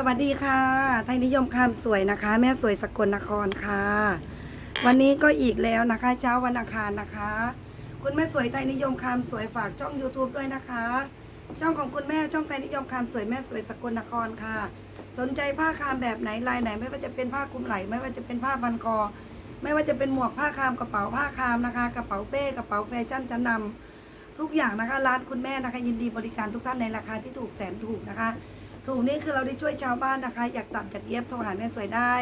สวัสดีค่ะ ไทยนิยมคามสวยนะคะ แม่สวยสกลนครค่ะ วันนี้ก็อีกแล้วนะคะ เช้าวันอังคารนะคะ คุณแม่สวยไทยนิยมคามสวยฝากช่อง YouTube ด้วยนะคะ ช่องของคุณแม่ช่องไทยนิยมคามสวยแม่สวยสกลนครค่ะ สนใจผ้าคามแบบไหนลายไหน ไม่ว่าจะเป็นผ้าคลุมไหล่ไม่ว่าจะเป็นผ้าพันคอ ไม่ว่าจะเป็นหมวกผ้าคามกระเป๋าผ้าคามนะคะ กระเป๋าเป้กระเป๋าแฟชั่นชั้นนำทุกอย่างนะคะร้านคุณแม่นะคะ ยินดีบริการทุกท่านในราคาที่ถูกแสนถูกนะคะ ถูกนี่คือเราได้ช่วยชาวบ้านนะคะ อยากตัดจากเย็บโทรหาแม่สวยได้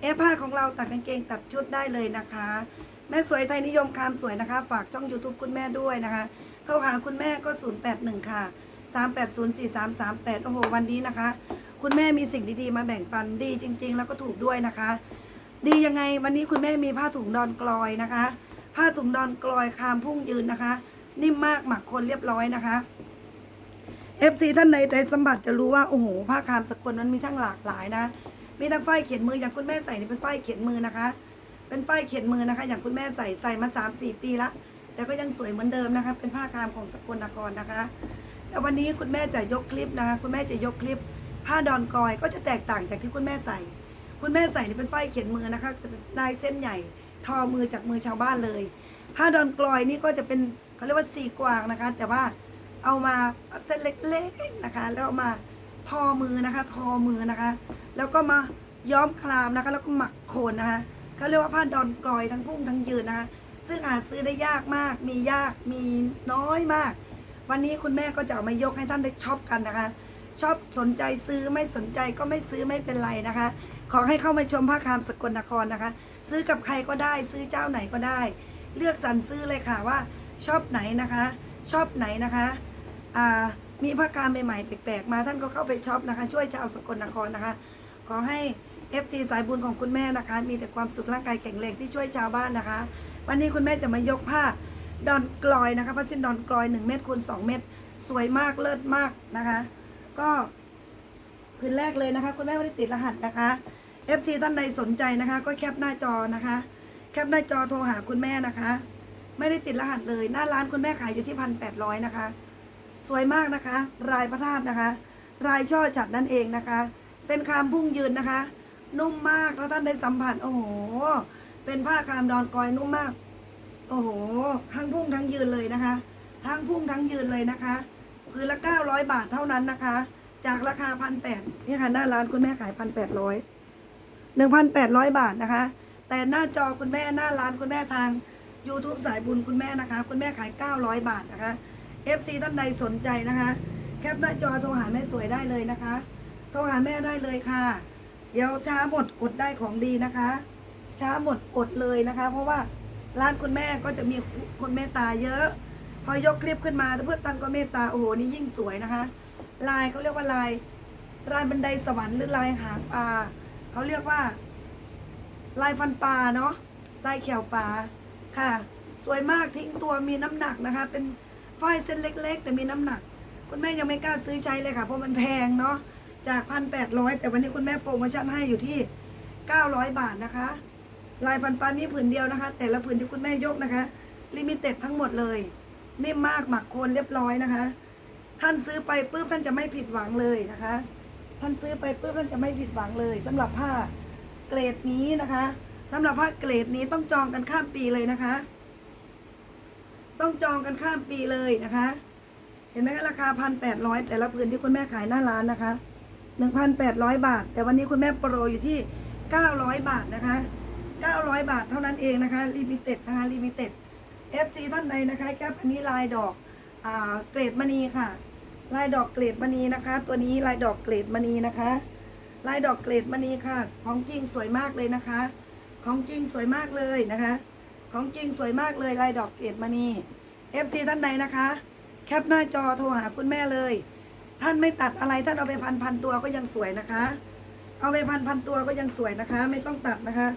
เอฟผ้าของเราตัดกางเกงตัดชุดได้เลยนะคะ แม่สวยไทยนิยมคามสวยนะคะ ฝากช่อง YouTube คุณแม่ด้วยนะคะโทรหาคุณแม่ก็ 081 ค่ะ 3804338 โอ้โห วันนี้นะคะ คุณแม่มีสิ่งดีๆ มาแบ่งปันดีจริง ๆ แล้วก็ถูกด้วยนะคะ ดียังไงวันนี้คุณแม่มีผ้าถุงดอนกลอยนะคะ ผ้าถุงดอนกลอยคามพุ่งยืนนะคะ นิ่มมากหมักคนเรียบร้อยนะคะ FC ท่านใดได้สัมผัสจะรู้ว่าโอ้โหผ้าคามสกลมันมีทั้งหลากหลายนะ มีทั้งฝ้ายเขียนมืออย่างคุณแม่ใส่นี่เป็นฝ้ายเขียนมือนะคะ เป็นฝ้ายเขียนมือนะคะ อย่างคุณแม่ใส่ใส่มา3ามสี่ปีละแต่ก็ยังสวยเหมือนเดิมนะคะ เป็นผ้าคามของสกลนครนะคะแต่วันนี้คุณแม่จะยกคลิปนะคะ คุณแม่จะยกคลิป ผ้าดอนกอยก็จะแตกต่างจากที่คุณแม่ใส่ คุณแม่ใส่นี่เป็นฝ้ายเขียนมือนะคะจะเป็นลายเส้นใหญ่ทอมือจากมือชาวบ้านเลย ผ้าดอนกลอยนี่ก็จะเป็นเขาเรียกว่าสีกวางนะคะ แต่ว่า เอามาเส้นเล็กๆนะคะ แล้วเอามาทอมือนะคะ ทอมือนะคะ แล้วก็มาย้อมคลามนะคะ แล้วก็หมักโคนนะคะเขาเรียกว่าผ้าดอนกลอยทั้งพุ่งทั้งยืนนะคะ ซึ่งหาซื้อได้ยากมาก มียากมีน้อยมาก วันนี้คุณแม่ก็จะเอามายกให้ท่านได้ช็อปกันนะคะ ชอบสนใจซื้อไม่สนใจก็ไม่ซื้อไม่เป็นไรนะคะ ขอให้เข้ามาชมผ้าคามสกลนครนะคะ ซื้อกับใครก็ได้ซื้อเจ้าไหนก็ได้ เลือกสรรซื้อเลยค่ะว่าชอบไหนนะคะ ชอบไหนนะคะอ่ามีผ้าคามใหม่ๆแปลกๆมาท่านก็เข้าไปช็อปนะคะ ช่วยชาวสกลนครนะคะ ขอให้ FC สายบุญของคุณแม่นะคะ มีแต่ความสุขร่างกายแข็งแรงที่ช่วยชาวบ้านนะคะ วันนี้คุณแม่จะมายกผ้าดอนกลอยนะคะผ้าสิ้นดอนกลอย 1 เมตรคูณ2เมตร สวยมากเลิศมากนะคะ ก็พื้นแรกเลยนะคะ คุณแม่ไม่ได้ติดรหัสนะคะ FC ท่านใดสนใจนะคะ ก็แคปหน้าจอนะคะ แคปหน้าจอโทรหาคุณแม่นะคะ ไม่ได้ติดรหัสเลย หน้าร้านคุณแม่ขายอยู่ที่พันแปดร้อยนะคะ สวยมากนะคะ รายพระธาตุนะคะ รายช่อฉัดนั่นเองนะคะ เป็นคามพุ่งยืนนะคะ นุ่มมากแล้วท่านได้สัมผัสโอ้โห เป็นผ้าคามดอนกอยนุ่มมาก โอ้โห ทั้งพุ่งทั้งยืนเลยนะคะ ทั้งพุ่งทั้งยืนเลยนะคะ คือละเก้าร้อยบาทเท่านั้นนะคะ จากราคาพันแปดนี่ค่ะหน้าร้านคุณแม่ขายพันแปดร้อยหนึ่งพันแปดร้อยบาทนะคะ แต่หน้าจอคุณแม่หน้าร้านคุณแม่ทาง YouTube สายบุญคุณแม่นะคะ คุณแม่ขาย 900 บาทนะคะ FC ท่านใดสนใจนะคะ แคปหน้าจอโทรหาแม่สวยได้เลยนะคะโทรหาแม่ได้เลยค่ะ เดี๋ยวช้าหมดอดได้ของดีนะคะ ช้าหมดอดเลยนะคะ เพราะว่าร้านคุณแม่ก็จะมีคนเมตตาเยอะ พอยกคลิปขึ้นมาเพื่อนตันก็เมตตาโอ้โหนี่ยิ่งสวยนะคะ ลายเขาเรียกว่าลายลายบันไดสวรรค์หรือลายหางปลาเขาเรียกว่า ลายฟันปลาเนาะลายเขียวปลา ค่ะ สวยมากทิ้งตัวมีน้ำหนักนะคะ เป็นฝ้ายเส้นเล็ก ๆ แต่มีน้ำหนัก คุณแม่ยังไม่กล้าซื้อใช้เลยค่ะ เพราะมันแพงเนาะจากพันแปดร้อยแต่วันนี้คุณแม่โปรโมชั่นให้อยู่ที่เก้าร้อยบาทนะคะ ลายฟันปลามีผืนเดียวนะคะ แต่ละผืนที่คุณแม่ยกนะคะ ลิมิเต็ดทั้งหมดเลยนิ่มมากหมักโคนเรียบร้อยนะคะ ท่านซื้อไปปุ๊บท่านจะไม่ผิดหวังเลยนะคะ ท่านซื้อไปปุ๊บท่านจะไม่ผิดหวังเลยสำหรับผ้าเกรดนี้นะคะ สำหรับผ้าเกรดนี้ต้องจองกันข้ามปีเลยนะคะ ต้องจองกันข้ามปีเลยนะคะ เห็นไหมคะราคาพันแปดร้อยแต่ละพื้นที่คุณแม่ขายหน้าร้านนะคะหนึ่งพันแปดร้อยบาท แต่วันนี้คุณแม่โปรอยู่ที่เก้าร้อยบาทนะคะเก้าร้อยบาทเท่านั้นเองนะคะลิมิเต็ดนะคะลิมิเต็ด FC ท่านใดนะคะแคปอันนี้ลายดอกอ่าเกรดมณีค่ะ ลายดอกเกรดมณีนะคะ ตัวนี้ลายดอกเกรดมณีนะคะ ลายดอกเกรดมณีค่ะ ของจริงสวยมากเลยนะคะ ของจริงสวยมากเลยนะคะ ของจริงสวยมากเลยลายดอกเกรดมณี FC ท่านใดนะคะ แคปหน้าจอโทรหาคุณแม่เลย ท่านไม่ตัดอะไรท่านเอาไปพันพันตัวก็ยังสวยนะคะ เอาไปพันพันตัวก็ยังสวยนะคะ ไม่ต้องตัดนะคะ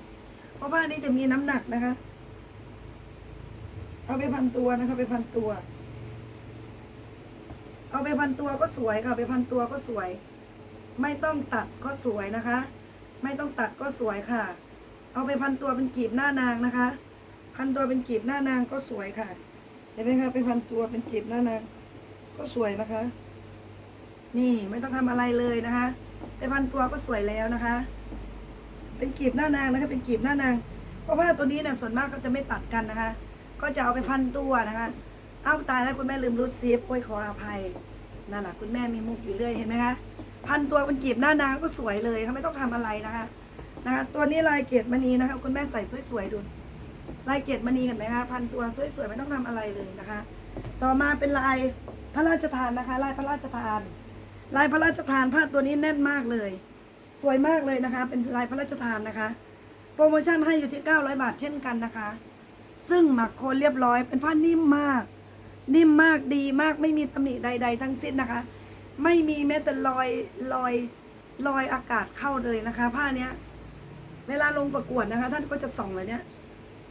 เพราะว่านี่จะมีน้ำหนักนะคะ เอาไปพันตัวนะคะ ไปพันตัว เอาไปพันตัวก็สวยค่ะไปพันตัวก็สวย ไม่ต้องตัดก็สวยนะคะ ไม่ต้องตัดก็สวยค่ะ เอาไปพันตัวเป็นกีบหน้านางนะคะ พันตัวเป็นกีบหน้านางก็สวยค่ะ เห็นไหมคะไปพันตัวเป็นกีบหน้านาง ก็สวยนะคะ นี่ไม่ต้องทำอะไรเลยนะคะ ไปพันตัวก็สวยแล้วนะคะ เป็นกีบหน้านางนะคะ เป็นกีบหน้านาง เพราะว่าตัวนี้เนี่ยส่วนมากเขาจะไม่ตัดกันนะคะ ก็จะเอาไปพันตัวนะคะ เอ้าตายแล้วคุณแม่ลืมรูดซิปโอ้ยขออภัยนั่นแหละคุณแม่มีมุกอยู่เรื่อยเห็นไหมคะพันตัวเป็นกีบหน้านางก็สวยเลยเขาไม่ต้องทำอะไรนะคะ นะคะตัวนี้ลายเกตมณีนะคะคุณแม่ใส่สวยๆดูลายเกตมณีเห็นไหมคะพันตัวสวยๆไม่ต้องทำอะไรเลยนะคะ ต่อมาเป็นลายพระราชทานนะคะ ลายพระราชทาน ลายพระราชทานผ้าตัวนี้แน่นมากเลย สวยมากเลยนะคะ เป็นลายพระราชทานนะคะ โปรโมชั่นให้อยู่ที่ 900 บาทเช่นกันนะคะ ซึ่งหมักโคนเรียบร้อย เป็นผ้านิ่มมาก นิ่มมากดีมากไม่มีตำหนิใด ๆ ทั้งสิ้นนะคะ ไม่มีแม้แต่รอยรอยรอยอากาศเข้าเลยนะคะ ผ้าเนี้ย เวลาลงประกวดนะคะ ท่านก็จะส่องแบบเนี้ย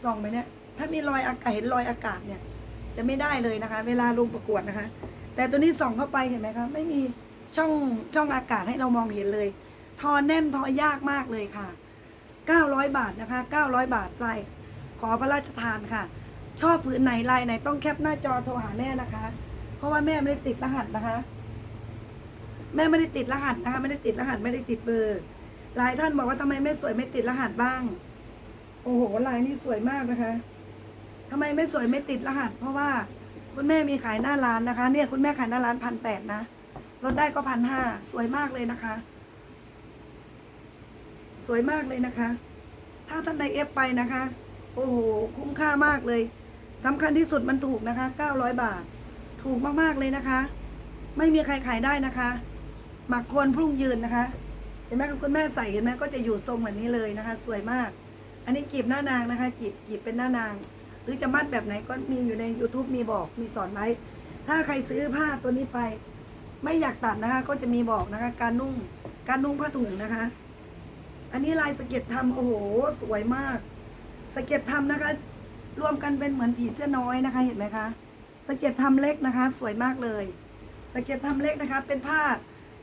ส่องไปเนี้ยถ้ามีรอยอากาศเห็นรอยอากาศเนี่ย จะไม่ได้เลยนะคะ เวลาลงประกวดนะคะ แต่ตัวนี้ส่องเข้าไปเห็นไหมคะไม่มีช่องช่องอากาศให้เรามองเห็นเลย ทอแน่นทอยากมากเลยค่ะ 900 บาทนะคะ 900 บาทลายขอพระราชทานค่ะ ชอบผืนไหนลายไหนต้องแคปหน้าจอโทรหาแม่นะคะ เพราะว่าแม่ไม่ได้ติดรหัสนะคะ แม่ไม่ได้ติดรหัสนะคะ ไม่ได้ติดรหัสไม่ได้ติดเบอร์ หลายท่านบอกว่าทำไมไม่สวยไม่ติดรหัสบ้าง โอ้โหลายนี้สวยมากนะคะทำไมไม่สวยไม่ติดรหัส เพราะว่าคุณแม่มีขายหน้าร้านนะคะ เนี่ยคุณแม่ขายหน้าร้านพันแปดนะลดได้ก็พันห้าสวยมากเลยนะคะ สวยมากเลยนะคะ ถ้าท่านใดเอฟไปนะคะ โอ้โหคุ้มค่ามากเลยสำคัญที่สุดมันถูกนะคะ900บาท ถูกมากๆเลยนะคะ ไม่มีใครขายได้นะคะ หมักคนพรุ่งยืนนะคะ เห็นไหมคุณแม่ใส่เห็นไหมก็จะอยู่ทรงแบบนี้เลยนะคะ สวยมาก อันนี้กีบหน้านางนะคะกีบกีบเป็นหน้านาง หรือจะมัดแบบไหนก็มีอยู่ใน YouTube มีบอกมีสอนไว้ ถ้าใครซื้อผ้าตัวนี้ไป ไม่อยากตัดนะคะ ก็จะมีบอกนะคะ การนุ่งการนุ่งผ้าถุงนะคะ อันนี้ลายสเก็ดทำโอ้โห สวยมาก สเก็ดทำนะคะ รวมกันเป็นเหมือนผีเสื้อน้อยนะคะ เห็นไหมคะสเก็ดทำเล็กนะคะ สวยมากเลย สเก็ดทำเล็กนะคะ เป็นผ้า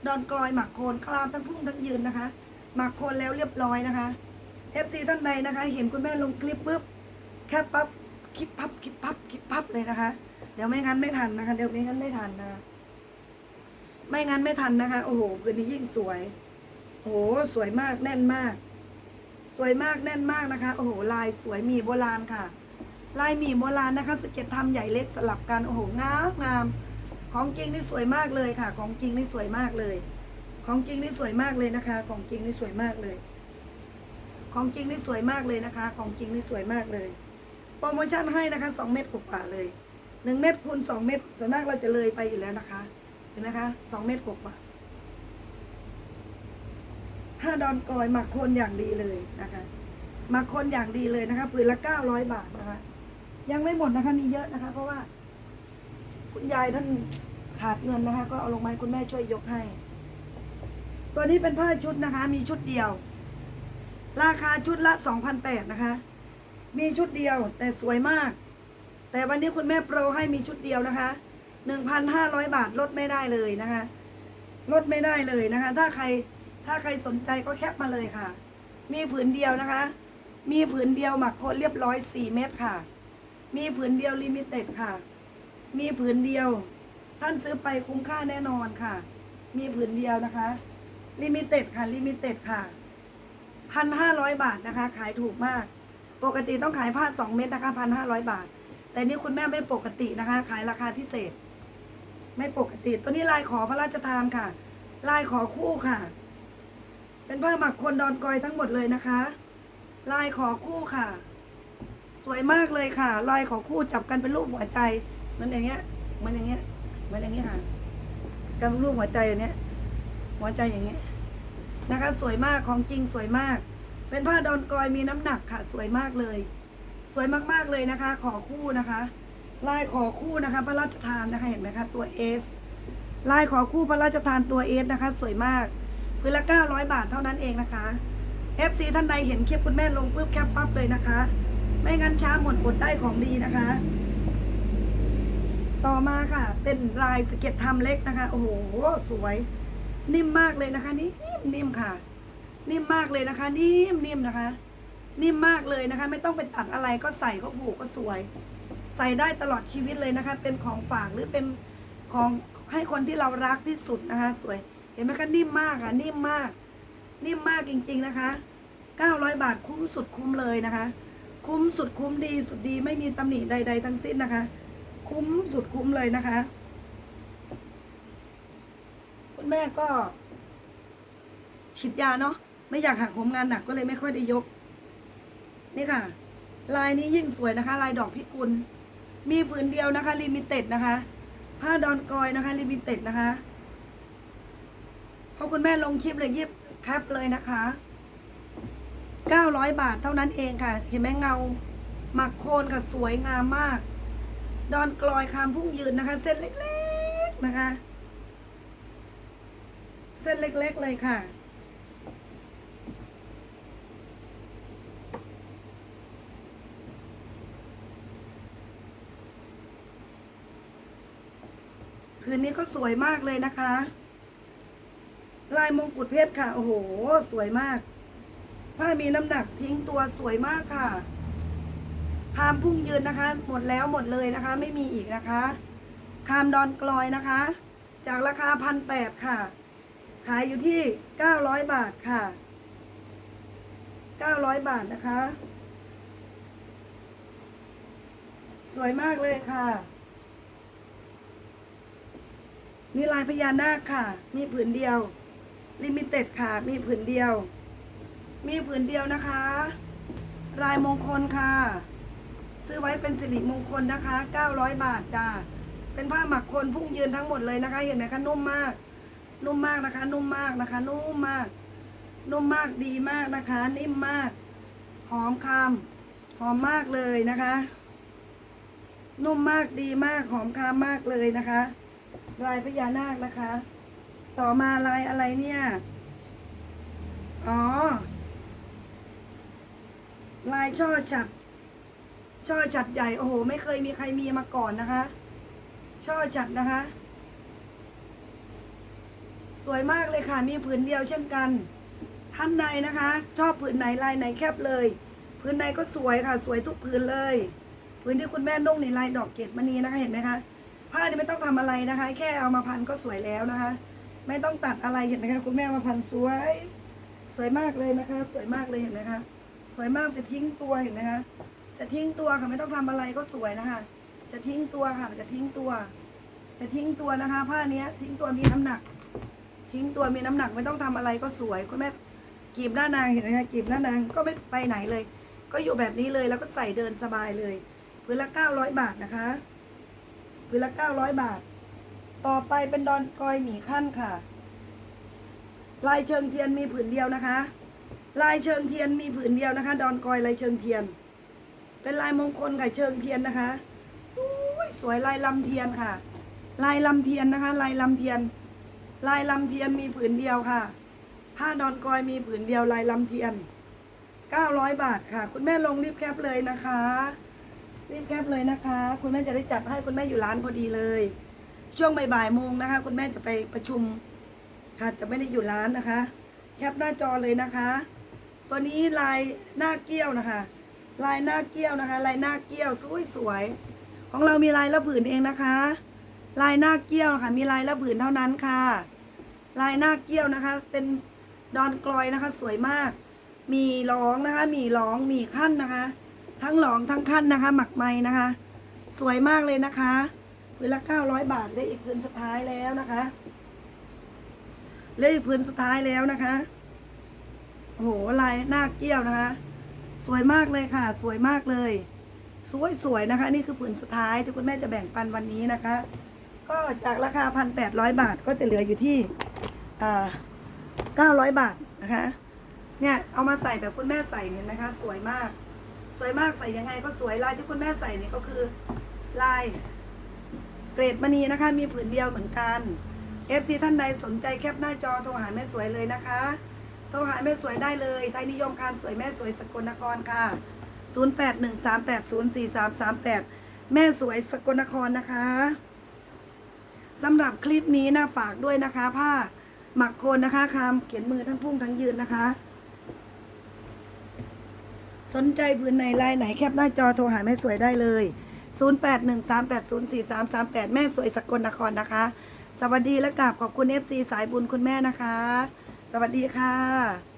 ดอนกลอยหมักโคนคลามทั้งพุ่งทั้งยืนนะคะ หมักโคนแล้วเรียบร้อยนะคะ FC ท่านใดนะคะ เห็นคุณแม่ลงคลิปปุ๊บแค่ปั๊บคลิปพับคลิปพับคลิปพับเลยนะคะ เดี๋ยวไม่งั้นไม่ทันนะคะ เดี๋ยวไม่งั้นไม่ทันนะคะไม่งั้นไม่ทันนะคะ โอ้โหคืนนี้ยิ่งสวย โอ้โหสวยมากแน่นมาก สวยมากแน่นมากนะคะ โอ้โห ลายสวยหมีโบราณค่ะ ลายหมีโบราณนะคะสเก็ตทำใหญ่เล็กสลับกัน โอ้โห งามงาม ของจริงนี่สวยมากเลยค่ะ ของจริงนี่สวยมากเลย ของจริงนี่สวยมากเลยนะคะ ของจริงนี่สวยมากเลย ของจริงนี่สวยมากเลยนะคะ ของจริงนี่สวยมากเลย โปรโมชั่นให้นะคะสองเม็ดกว่าเลยหนึ่งเม็ดคูณสองเม็ดส่วนมากเราจะเลยไปอยู่แล้วนะคะเห็นไหมคะสองเม็ดกว่าห้าดอนกลอยหมักคนอย่างดีเลยนะคะหมักคนอย่างดีเลยนะคะปืนละเก้าร้อยบาทนะคะ ยังไม่หมดนะคะมีเยอะนะคะ เพราะว่า คุณยายท่าน ขาดเงินนะคะ ก็เอาลงมาให้คุณแม่ช่วยยกให้ ตัวนี้เป็นผ้าชุดนะคะ มีชุดเดียว ราคาชุดละสองพันแปดนะคะ มีชุดเดียวแต่สวยมาก แต่วันนี้คุณแม่โปรให้มีชุดเดียวนะคะหนึ่งพันห้าร้อยบาทลดไม่ได้เลยนะคะ ลดไม่ได้เลยนะคะ ถ้าใครถ้าใครสนใจก็แคปมาเลยค่ะ มีผืนเดียวนะคะ มีผืนเดียวหมักโคนเรียบร้อยสี่เม็ดค่ะ มีผืนเดียวลิมิเต็ดค่ะ มีผืนเดียว ท่านซื้อไปคุ้มค่าแน่นอนค่ะ มีผืนเดียวนะคะ ลิมิเต็ดค่ะ ลิมิเต็ดค่ะพันห้าร้อยบาทนะคะ ขายถูกมาก ปกติต้องขายผ้าสองเม็ดนะคะพันห้าร้อยบาท แต่นี่คุณแม่ไม่ปกตินะคะ ขายราคาพิเศษ ไม่ปกติ ตัวนี้ลายขอพระราชทานค่ะ ลายขอคู่ค่ะ เป็นผ้าหมักคนดอนกอยทั้งหมดเลยนะคะ ลายขอคู่ค่ะ สวยมากเลยค่ะ ลายขอคู่จับกันเป็นรูปหัวใจมันอย่างเงี้ยมันอย่างเงี้ย มันอย่างเงี้ค่ะกันเป็นรูปหัวใจอย่างเนี้ย หัวใจอย่างเงี้ยนะคะ สวยมากของจริงสวยมาก เป็นผ้าดอนกอยมีน้ำหนักค่ะ สวยมากเลย สวยมากๆเลยนะคะ ขอคู่นะคะลายขอคู่นะคะ พระราชทานนะคะเห็นไหมคะตัวเอสลายขอคู่พระราชทานตัวเอสนะคะ สวยมากพื้นละ 900 บาทเท่านั้นเองนะคะ FC ท่านใดเห็นคลิปคุณแม่ลงปุ๊บแคปปั๊บเลยนะคะ ไม่งั้นช้าหมดอดได้ของดีนะคะ ต่อมาค่ะ เป็นลายสเก็ตทำเล็กนะคะ โอ้โห สวย นิ่มมากเลยนะคะ นิ่มนิ่มค่ะ นิ่มมากเลยนะคะ นิ่มนิ่มนะคะ นิ่มมากเลยนะคะ ไม่ต้องไปตัดอะไรก็ใส่ก็ผูกก็สวย ใส่ได้ตลอดชีวิตเลยนะคะ เป็นของฝากหรือเป็นของให้คนที่เรารักที่สุดนะคะ สวย เห็นไหมคะนิ่มมากค่ะ นิ่มมาก นิ่มมากจริง ๆนะคะ900 บาทคุ้มสุดคุ้มเลยนะคะ คุ้มสุดคุ้มดีสุดดีไม่มีตำหนิใด ๆ ทั้งสิ้นนะคะ คุ้มสุดคุ้มเลยนะคะ คุณแม่ก็ฉีดยาเนาะไม่อยากหักโหมงานหนักก็เลยไม่ค่อยได้ยก นี่ค่ะ ลายนี้ยิ่งสวยนะคะ ลายดอกพิกุล มีผืนเดียวนะคะลิมิเต็ดนะคะ ผ้าดอนกอยนะคะลิมิเต็ดนะคะพอคุณแม่ลงคลิปเลยยิบแคปเลยนะคะ900 บาทเท่านั้นเองค่ะ เห็นไหมเงาหมักโคนค่ะสวยงามมาก ดอนกลอยคามพุ่งยืนนะคะ เส้นเล็กๆนะคะ เส้นเล็กๆเลยค่ะ คืนนี้ก็สวยมากเลยนะคะ ลายมงกุฎเพชรค่ะ โอ้โห สวยมาก ผ้ามีน้ำหนักทิ้งตัวสวยมากค่ะ คามพุ่งยืนนะคะ หมดแล้วหมดเลยนะคะ ไม่มีอีกนะคะ คามดอนกลอยนะคะ จากราคาพันแปดค่ะ ขายอยู่ที่เก้าร้อยบาทค่ะเก้าร้อยบาทนะคะ สวยมากเลยค่ะมีลายพญานาคค่ะ มีผืนเดียว ลิมิเต็ดค่ะ มีผืนเดียว มีผืนเดียวนะคะลายมงคลค่ะ ซื้อไว้เป็นสิริมงคลนะคะ 900 บาทจ้าเป็นผ้าหมักคนพุ่งยืนทั้งหมดเลยนะคะ เห็นไหมคะนุ่มมาก นุ่มมากนะคะ นุ่มมากนะคะ นุ่มมาก นุ่มมากดีมากนะคะ นิ่มมาก หอมคำหอมมากเลยนะคะ นุ่มมากดีมากหอมคามมากเลยนะคะลายพญานาคนะคะ ต่อมาลายอะไรเนี่ย อ๋อ ลายช่อฉัด ช่อฉัดใหญ่โอ้โห ไม่เคยมีใครมีมาก่อนนะคะ ช่อฉัดนะคะ สวยมากเลยค่ะ มีผืนเดียวเช่นกัน ท่านใดนะคะ ชอบผืนไหนลายไหนแคบเลย ผืนไหนก็สวยค่ะ สวยทุกผืนเลยผืนที่คุณแม่นุ่งในลายดอกเกดมณีนะคะเห็นไหมคะผ้านี่ไม่ต้องทำอะไรนะคะ แค่เอามาพันก็สวยแล้วนะคะ ไม่ต้องตัดอะไรเห็นไหมคะคุณแม่มาพันสวย สวยมากเลยนะคะ สวยมากเลยเห็นไหมคะสวยมากจะทิ้งตัวเห็นไหมคะ จะทิ้งตัวค่ะไม่ต้องทำอะไรก็สวยนะคะจะทิ้งตัวค่ะจะทิ้งตัว จะทิ้งตัวนะคะผ้าเนี้ย ทิ้งตัวมีน้ำหนัก ทิ้งตัวมีน้ำหนักไม่ต้องทำอะไรก็สวยคุณแม่กีบหน้านางเห็นไหมคะกีบหน้านางก็ไม่ไปไหนเลย ก็อยู่แบบนี้เลยแล้วก็ใส่เดินสบายเลยพื้นละเก้าร้อยบาทนะคะพื้นละเก้าร้อยบาท ต่อไปเป็นดอนกอยหมีขั้นค่ะ ลายเชิงเทียนมีผืนเดียวนะคะ ลายเชิงเทียนมีผืนเดียวนะคะ ดอนกอยลายเชิงเทียน เป็นลายมงคลกับเชิงเทียนนะคะ สวยสวยลายลำเทียนค่ะ ลายลำเทียนนะคะ ลายลำเทียน ลายลำเทียนมีผืนเดียวค่ะ ผ้าดอนกอยมีผืนเดียวลายลำเทียน 900 บาทค่ะ คุณแม่ลงรีบแคปเลยนะคะ รีบแคปเลยนะคะ คุณแม่จะได้จัดให้คุณแม่อยู่ร้านพอดีเลย ช่วงบ่ายๆโมงนะคะ คุณแม่จะไปประชุมค่ะจะไม่ได้อยู่ร้านนะคะ แคปหน้าจอเลยนะคะ ตัวนี้ลายหน้าเกี้ยวนะคะ ลายหน้าเกี้ยวนะคะ ลายหน้าเกี้ยวสวยสวยของเรามีลายละผืนเองนะคะ ลายหน้าเกี้ยวค่ะ มีลายละผืนเท่านั้นค่ะ ลายหน้าเกี้ยวนะคะ เป็นดอนกลอยนะคะ สวยมาก มีร้องนะคะ มีร้องมีขั้นนะคะ ทั้งหลองทั้งขั้นนะคะ หมักไหมนะคะ สวยมากเลยนะคะพื้นละเก้าร้อยบาทได้อีกพื้นสุดท้ายแล้วนะคะเหลยอีกพื้นสุดท้ายแล้วนะคะโอ้โหลายหน้าเกี้ยวนะคะ สวยมากเลยค่ะ สวยมากเลยสวยสวยๆนะคะ นี่คือผืนสุดท้ายที่คุณแม่จะแบ่งปันวันนี้นะคะ ก็จากราคาพันแปดร้อยบาทก็จะเหลืออยู่ที่เก้าร้อยบาทนะคะ เนี่ยเอามาใส่แบบคุณแม่ใส่เนี่ยนะคะ สวยมาก สวยมากใส่ยังไงก็สวยลายที่คุณแม่ใส่เนี่ยก็คือลายเกรดมณีนะคะ มีผืนเดียวเหมือนกัน FC ท่านใดสนใจแคปหน้าจอโทรหาแม่สวยเลยนะคะ โทรหาแม่สวยได้เลยไทยนิยมคามสวยแม่สวยสกลนครค่ะ 0813804338 แม่สวยสกลนครนะคะสำหรับคลิปนี้นะฝากด้วยนะคะผ้าหมักโคนนะคะคามเขียนมือทั้งพุ่งทั้งยืนนะคะ สนใจผืนไหนลายไหนแคปหน้าจอโทรหาแม่สวยได้เลย 0813804338 แม่สวยสกลนครนะคะ สวัสดีและกราบขอบคุณ FC สายบุญคุณแม่นะคะ วัสดีค่ะ